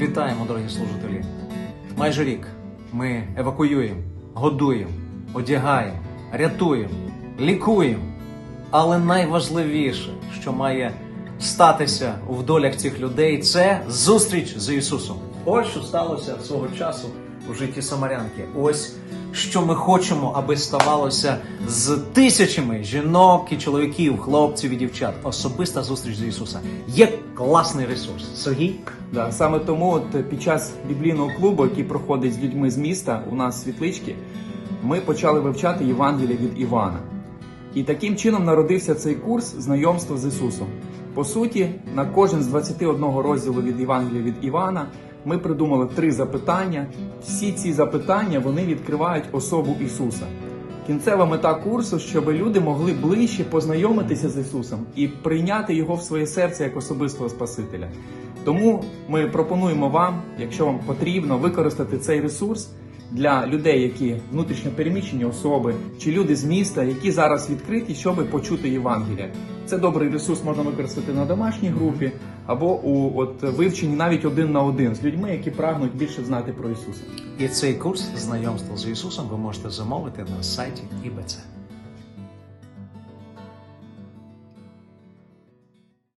Вітаємо, дорогі служителі. Майже рік ми евакуюємо, годуємо, одягаємо, рятуємо, лікуємо. Але найважливіше, що має статися в долях цих людей, це зустріч з Ісусом. Ось що сталося свого часу у житті Самарянки. Ось що ми хочемо, аби ставалося з тисячами жінок і чоловіків, хлопців і дівчат. Особиста зустріч з Ісусом. Є класний ресурс. Сергій. Да, саме тому от е, під час біблійного клубу, який проходить з людьми з міста, у нас світлички, ми почали вивчати Євангелія від Івана. І таким чином народився цей курс знайомства з Ісусом. По суті, на кожен з 21 розділу від Євангелія від Івана ми придумали три запитання. Всі ці запитання вони відкривають особу Ісуса. Кінцева мета курсу, щоб люди могли ближче познайомитися з Ісусом і прийняти його в своє серце як особистого Спасителя. Тому ми пропонуємо вам, якщо вам потрібно, використати цей ресурс для людей, які внутрішньо переміщені особи чи люди з міста, які зараз відкриті, щоб почути Євангелія. Це добрий ресурс можна використати на домашній групі або у от вивченні навіть один на один з людьми, які прагнуть більше знати про Ісуса. І цей курс знайомства з Ісусом ви можете замовити на сайті ІБЦ.